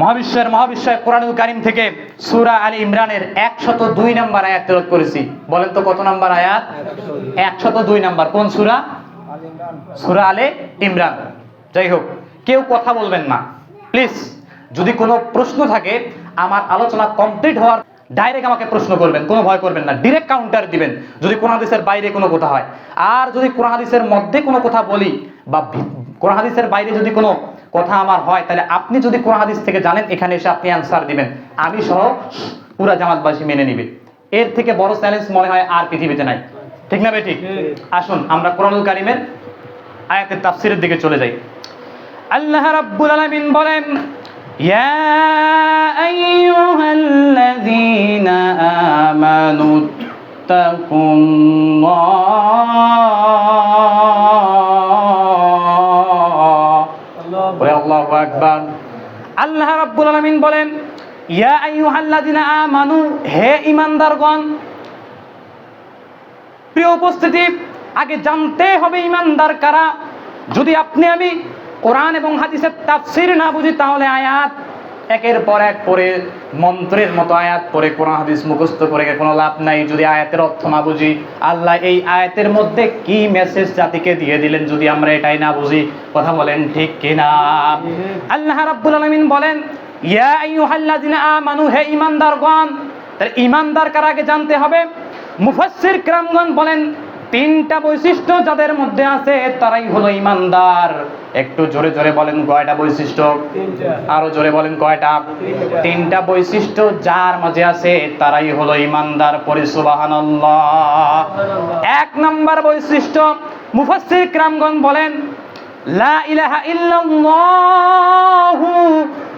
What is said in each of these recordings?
মহাবিশ্বের মহাবিশ্বয় কোরআনুল কারিম থেকে সূরা আলী ইমরানের একশত দুই নাম্বার আয়াত তেলাওয়াত করেছি। বলেন তো কত নাম্বার আয়াত? একশত দুই নাম্বার। কোন সূরা? সূরা আলে ইমরান। যাই হোক, কেউ কথা বলবেন না। প্লিজ, যদি কোনো প্রশ্ন থাকে, আমার আলোচনা কমপ্লিট হওয়ার ডাইরেক্ট আমাকে প্রশ্ন করবেন, কোনো ভয় করবেন না। ডিরেক্ট কাউন্টার দিবেন, যদি কোরআন হাদিসের বাইরে কোনো কথা হয়। আর যদি কোরআন হাদিসের মধ্যে কোনো কথা বলি, বা কোরআন হাদিসের বাইরে যদি কোনো কথা আমার হয়, তাহলে আপনি যদি কোরআন হাদিস থেকে জানেন, এখানে এসে আপনি অ্যান্সার দিবেন। আমি সহ পুরা জামাতবাসী মেনে নিবে। এর থেকে বড় চ্যালেঞ্জ মনে হয় আর পৃথিবীতে নাই। ঠিক না বেঠিক আসুন, আমরা কোরআনুল কারিমের আয়াতের তাফসিরের দিকে চলে যাই। আল্লাহ রাব্বুল আলামিন বলেন, ইয়া আল্লাহ রাব্বুল আলামিন বলেন, ইয়া আইয়ুহাল্লাযিনা আমানু, হে ঈমানদারগণ, প্রিয় উপস্থিতি, আগে জানতে হবে ইমানদার কারা। যদি আপনি আমি কোরআন এবং হাদিসের তাফসির না বুঝি, তাহলে আয়াত একের পর এক পরে মন্ত্রের মতো আয়াত পরে কোরআন হাদিস মুখস্থ করে কোনো লাভ নাই। যদি আয়াতের অর্থ না বুঝি, আল্লাহ এই আয়াতের মধ্যে কি মেসেজ জাতিকে দিয়ে দিলেন যদি আমরা এটাই না বুঝি? কথা বলেন ঠিক কিনা? আল্লাহ রাব্বুল আলামিন বলেন, ইয়া আইয়ুহাল্লাযিনা আমানু, হে ঈমানদারগণ। তাহলে ঈমানদার কার আগে জানতে হবে? মুফাসসির কিরামগণ বলেন তিনটা বৈশিষ্ট্য যাদের মধ্যে আছে তারাই হলো ইমানদার। একটু জোরে জোরে বলেন কয়টা বৈশিষ্ট্য? আরও জোরে বলেন কয়টা? তিনটা। বৈশিষ্ট্য যার মাঝে আছে তারাই হলো ঈমানদার পরি সুবহানাল্লাহ। এক নাম্বার বৈশিষ্ট্য মুফাসসির কিরামগণ বলেন লা ইলাহা ইল্লাল্লাহু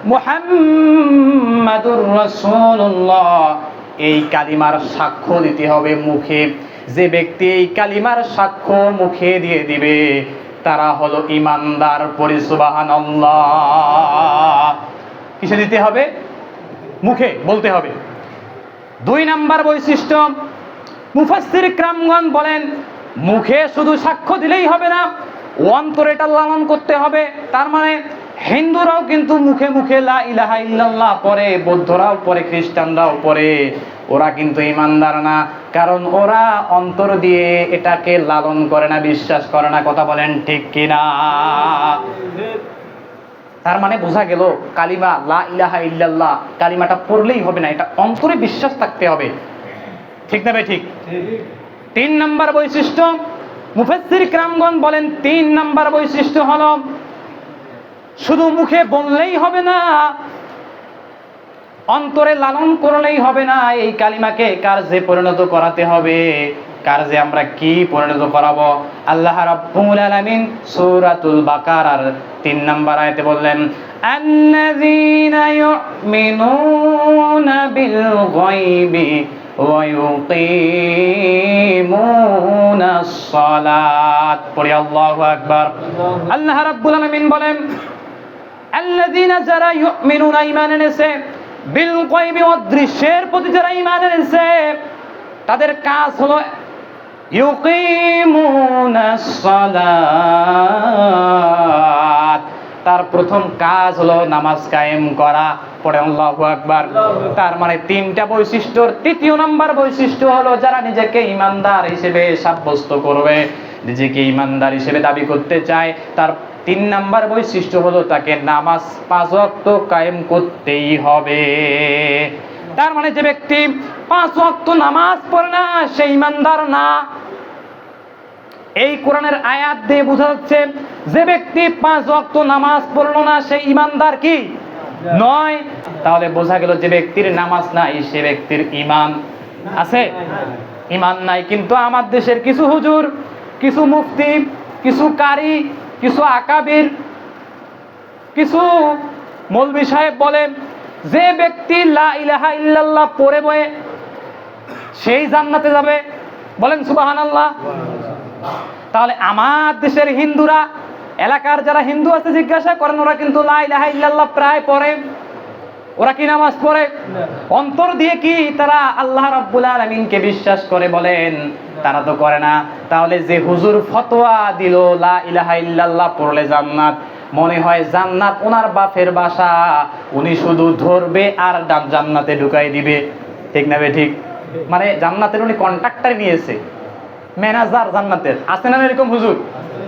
মুহাম্মাদুর রাসূলুল্লাহ। এই কালিমার সাক্ষ্য দিতে হবে মুখে। যে ব্যক্তি এই কালিমার সাক্ষ্য মুখে দিয়ে দিবে, তারা হলো ইমানদার পরিসুবাহান কিসে দিতে হবে? মুখে বলতে হবে। দুই নাম্বার বৈশিষ্ট্য, মুফাসসির ক্রামগণ বলেন, মুখে শুধু সাক্ষ্য দিলেই হবে না, অন্তরে এটা লালন করতে হবে। তার মানে হিন্দুরাও কিন্তু মুখে মুখে লা ইলাহা ইল্লাল্লাহ পরে বৌদ্ধরাও পরে খ্রিস্টানরাও পরে ওরা কিন্তু ইমানদার না। কারণ ওরা অন্তর দিয়ে এটাকে লালন করে না, বিশ্বাস করে না, কথা বলেন ঠিক কিনা? তার মানে বোঝা গেল, কালিমা লা ইলাহা ইল্লাল্লাহ, কালিমাটা পড়লেই হবে না, এটা অন্তরে বিশ্বাস থাকতে হবে। ঠিক না ভাই, ঠিক? তিন নাম্বার বৈশিষ্ট্য, মুফাসসির ক্রামগণ বলেন তিন নাম্বার বৈশিষ্ট্য হলো, শুধু মুখে বললেই হবে না অন্তরে লালন করলেই হবে না, এই কালিমাকে কার্যে পরিণত করাতে হবে কার্যে আমরা কি পরিণত করাবো? আল্লাহ রাব্বুল আলামিন সূরাতুল বাকারার তিন নাম্বার আয়াতে বললেন, আল্লাযীনা ইউমিনুনা বিল গায়বি ওয়া ইউকিমুনাস সালাত পড়ি, আল্লাহু আকবার। আল্লাহ রাব্বুল আলামিন বলেন, আল্লাযীনা যারা ইউমিনুনা ঈমান এনেছে বিল অদৃশ্যের প্রতি যারা ঈমান এনেছে, তাদের কাজ হলো তার প্রথম কাজ হলো নামাজ কায়েম করা, পড়ে আল্লাহু আকবার। তার মানে তিনটা বৈশিষ্ট্যর তৃতীয় নাম্বার বৈশিষ্ট্য হলো যারা নিজেকে ইমানদার হিসেবে সাব্যস্ত করবে, নিজেকে ইমানদার হিসেবে দাবি করতে চায়, তার তিন নাম্বার বৈশিষ্ট্য হলো তাকে নামাজ পাঁচ ওয়াক্ত কায়েম করতেই হবে। তার মানে যে ব্যক্তি পাঁচ ওয়াক্ত নামাজ পড়ে না, সে ইমানদার না। এই কোরআনের আয়াত দিয়ে বোঝা যাচ্ছে, যে ব্যক্তি পাঁচ ওয়াক্ত নামাজ পড়ল না, সে ইমানদার কি? নয়। তাহলে বোঝা গেল যে ব্যক্তির নামাজ নাই, সে ব্যক্তির ইমান আছে? ইমান নাই। কিন্তু আমার দেশের কিছু হুজুর, কিছু মুফতি, কিছু কারি কিছু আকাবির, কিছু মৌলবী সাহেব বলেন, যে ব্যক্তি লা ইলাহা ইল্লাল্লাহ পড়ে বয়ে, সেই জান্নাতে যাবে। বলেন, সুবহানাল্লাহ। তাহলে আমার দেশের হিন্দুরা, এলাকার যারা হিন্দু আছে, জিজ্ঞাসা করেন, ওরা কিন্তু লা ইলাহা ইল্লাল্লাহ প্রায় পড়ে। ওরা কি নামাজ পড়ে? অন্তর দিয়ে কি তারা আল্লাহ রাব্বুল আলামিনকে বিশ্বাস করে বলেন? তারা তো করে না। তাহলে যে হুজুর ফতোয়া দিল, লা ইলাহা ইল্লাল্লাহ, পড়লে জান্নাত। মনে হয় জান্নাত ওনার বাপের বাসা। উনি শুধু ধরবে আর জান্নাতে ঢুকাই দিবে। ঠিক না বে ঠিক? মানে জান্নাতের উনি কন্ট্রাক্টর নিয়েছে। ম্যানেজার জান্নাতের। আছে না এরকম হুজুর?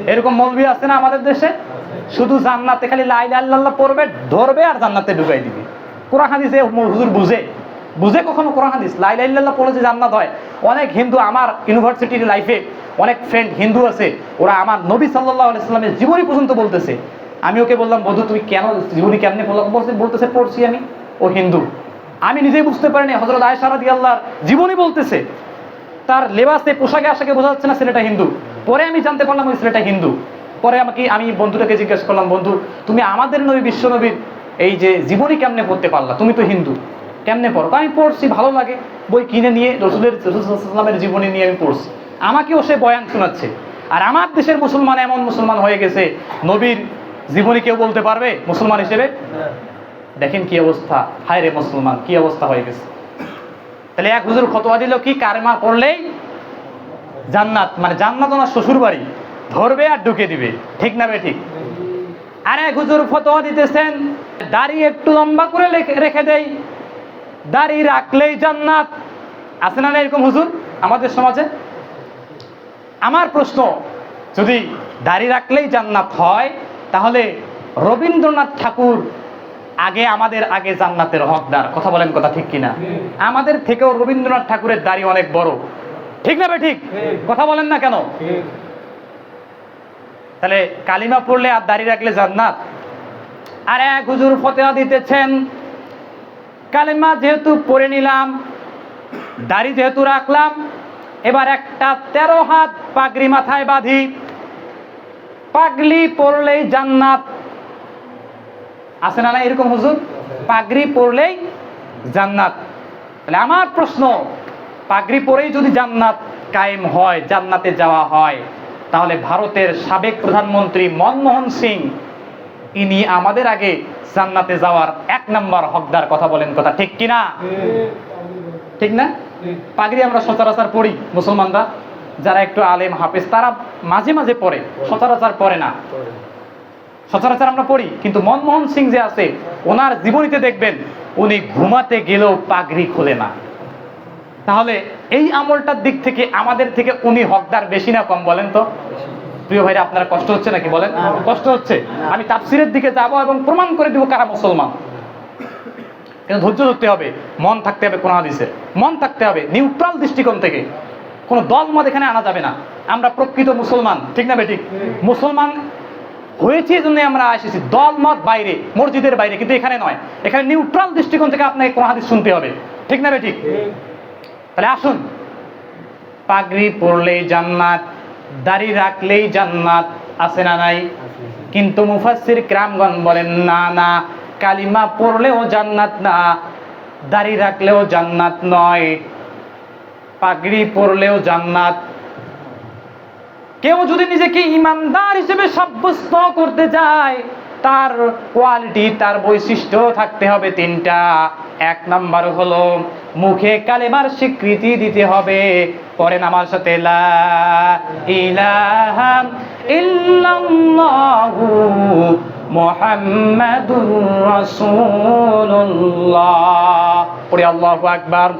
এরকম মৌলবি আছে না আমাদের দেশে? শুধু জান্নাতে খালি লাই আল্লাহ পড়বে, ধরবে আর জান্নাতে ঢুকাই দিবে। কোরআন হাদিসে হুজুর বুঝে। বুঝে কখনো কোরআন হাদিস? লাই লাইল্লাহ পড়ে যে জান্নাত হয়। অনেক হিন্দু আমার ইউনিভার্সিটির লাইফে অনেক ফ্রেন্ড হিন্দু আছে, ওরা আমার নবী সাল্লাহ আলাইস্লামের জীবনী পর্যন্ত বলতেছে। আমি ওকে বললাম বধু তুমি কেন জীবনী কেমনি বলছে, বলতেছে, পড়ছি আমি। ও হিন্দু। আমি নিজেই বুঝতে পারিনি হজরত আয়সারাদি আল্লাহর জীবনী বলতেছে। তার লেবাসে, পোশাকে, আশাকে বোঝা যাচ্ছে না ছেলেটা হিন্দু। পরে আমি জানতে পারলাম ওই ছেলেটা হিন্দু। পরে আমাকে, আমি বন্ধুটাকে জিজ্ঞেস করলাম, বন্ধু, তুমি আমাদের নবী, বিশ্ব নবীর এই যে জীবনী কেমনে পড়তে পারলা? তুমি তো হিন্দু। কেমনে পড়ো? আমি পড়ছি, ভালো লাগে। বই কিনে নিয়ে রসুলের রসুলের জীবনী নিয়ে আমি পড়ছি। আমাকেও সে বয়ান শোনাচ্ছে। আর আমার দেশের মুসলমান এমন মুসলমান হয়ে গেছে, নবীর জীবনী কেউ বলতে পারবে? মুসলমান হিসেবে? দেখেন কি অবস্থা। হায় রে মুসলমান, কি অবস্থা হয়ে গেছে। তাহলে এক হুজুর ফতোয়া দিল, কি কারমা করলেই জান্নাত? মানে জান্নাত ওনার শ্বশুর বাড়ি ধরবে আর ঢুকে দিবে। ঠিক না বে ঠিক? আর এক হুজুর ফতোয়া দিতেছেন দাড়ি একটু লম্বা করে রেখে দেই। দাড়ি রাখলেই জান্নাত। আছে না না এরকম হুজুর আমাদের সমাজে? আমার প্রশ্ন যদি দাড়ি রাখলেই জান্নাত হয় তাহলে রবীন্দ্রনাথ ঠাকুর আগে আমাদের আগে জান্নাতের হকদার। কথা বলেন কথা ঠিক কিনা? আমাদের থেকেও রবীন্দ্রনাথ ঠাকুরের দাড়ি অনেক বড়। ঠিক না বে ঠিক? কথা বলেন না কেন? তাহলে কালিমা পড়লে আর দাড়ি রাখলে জান্নাত? আর এক হুজুর ফতেহা দিতেছেন। কালিমা যেহেতু পড়ে নিলাম, দাড়ি যেহেতু রাখলাম, এবার একটা তেরো হাত পাগড়ি মাথায় বাঁধি। পাগলি পরলেই জান্নাত। আছে না না এরকম হুজুর? পাগড়ি পরলেই জান্নাত। তাহলে আমার প্রশ্ন, পাগড়ি পরেই যদি জান্নাত কায়েম হয়, জান্নাতে যাওয়া হয় তাহলে ভারতের সাবেক প্রধানমন্ত্রী মনমোহন সিং, ইনি আমাদের আগে জান্নাতে যাওয়ার এক নম্বর হকদার কথা বলেন কথা, ঠিক কিনা? ঠিক না? পাগড়ি আমরা সচরাচর পড়ি মুসলমানরা, যারা একটু আলেম, হাফেজ, তারা মাঝে মাঝে পড়ে, সচরাচর পড়ে না। সচরাচর আমরা পড়ি, কিন্তু মনমোহন সিং যে আছে, ওনার জীবনীতে দেখবেন, উনি ঘুমাতে গেলেও পাগড়ি খোলে না। তাহলে এই আমলটার দিক থেকে আমাদের থেকে উনি হকদার বেশি না কম বলেন তো? প্রিয় ভাইরা আপনার কষ্ট হচ্ছে নাকি বলেন? কষ্ট হচ্ছে। আমি তাফসিরের দিকে যাব এবং প্রমাণ করে দিব কারা মুসলমান। কিন্তু ধৈর্য ধরতে হবে। মন থাকতে হবে কোন হাদিসে। মন থাকতে হবে নিউট্রাল দৃষ্টিকোণ থেকে। কোনো দল মত এখানে আনা যাবে না। আমরা প্রকৃত মুসলমান ঠিক না বেঠিক মুসলমান হয়েছে এই জন্য আমরা এসেছি। দল মত বাইরে মসজিদের বাইরে কিন্তু এখানে নয়। এখানে নিউট্রাল দৃষ্টিকোণ থেকে আপনাকে কোন হাদিস শুনতে হবে। ঠিক না বেঠিক তাহলে আসুন। পাগড়ি পরলেই জান্নাত দাড়ি রাখলেই জান্নাত আছে না নাই? কিন্তু মুফাসসির ক্রামগণ বলেন না না কালিমা পড়লেও জান্নাত না দাড়ি রাখলেও জান্নাত নয় পাগড়ি পরলেও জান্নাত। কেউ যদি নিজেকে ইমানদার হিসেবে সাব্যস্ত করতে চায় তার কোয়ালিটি তার বৈশিষ্ট্য থাকতে হবে তিনটা। এক নাম্বার হলো, মুখে কালেমার স্বীকৃতি দিতে হবে। পরেন আমার সাথে, লা ইলাহা রাসূলুল্লাহ। পড়ে আল্লাহু আকবার,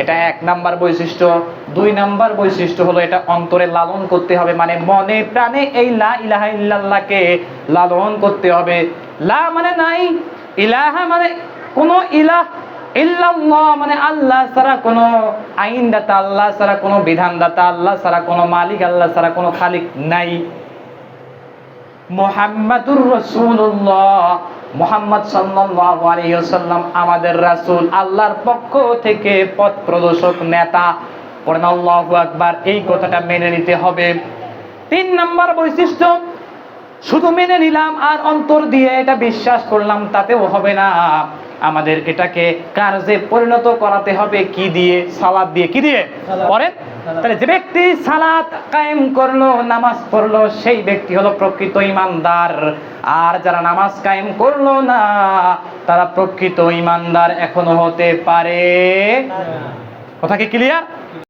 এটা এক নাম্বার বৈশিষ্ট্য। দুই নাম্বার বৈশিষ্ট্য হলো এটা অন্তরে লালন করতে হবে মানে মনে প্রাণে এই লা ইলাহা ইল্লাল্লাহকে লালন করতে হবে। লা মানে নাই, ইলাহা মানে কোনো ইলাহ ইল্লাল্লাহ মানে আল্লাহ ছাড়া কোনো আইনদাতা, আল্লাহ ছাড়া কোনো বিধানদাতা, আল্লাহ ছাড়া কোনো মালিক, আল্লাহ ছাড়া কোনো খালিক নাই। মোহাম্মদুর রসুল্লাহ মোহাম্মদ ওয়াসাল্লাম আমাদের রাসূল, আল্লাহর পক্ষ থেকে পথ প্রদর্শক, নেতা। পড়েন আল্লাহু আকবার, এই কথাটা মেনে নিতে হবে। তিন নম্বর বৈশিষ্ট্য, শুধু মেনে নিলাম আর অন্তর দিয়ে এটা বিশ্বাস করলাম, তাতেও হবে না। আমাদের এটাকে কার্যে পরিণত করাতে হবে। কি দিয়ে? সালাদ দিয়ে। কি দিয়ে? পরে তাহলে যে ব্যক্তি সালাদ কায়েম করল নামাজ পড়ল সেই ব্যক্তি হলো প্রকৃত ইমানদার। আর যারা নামাজ কায়েম করল না তারা প্রকৃত ইমানদার এখনও হতে পারে। কথা কি ক্লিয়ার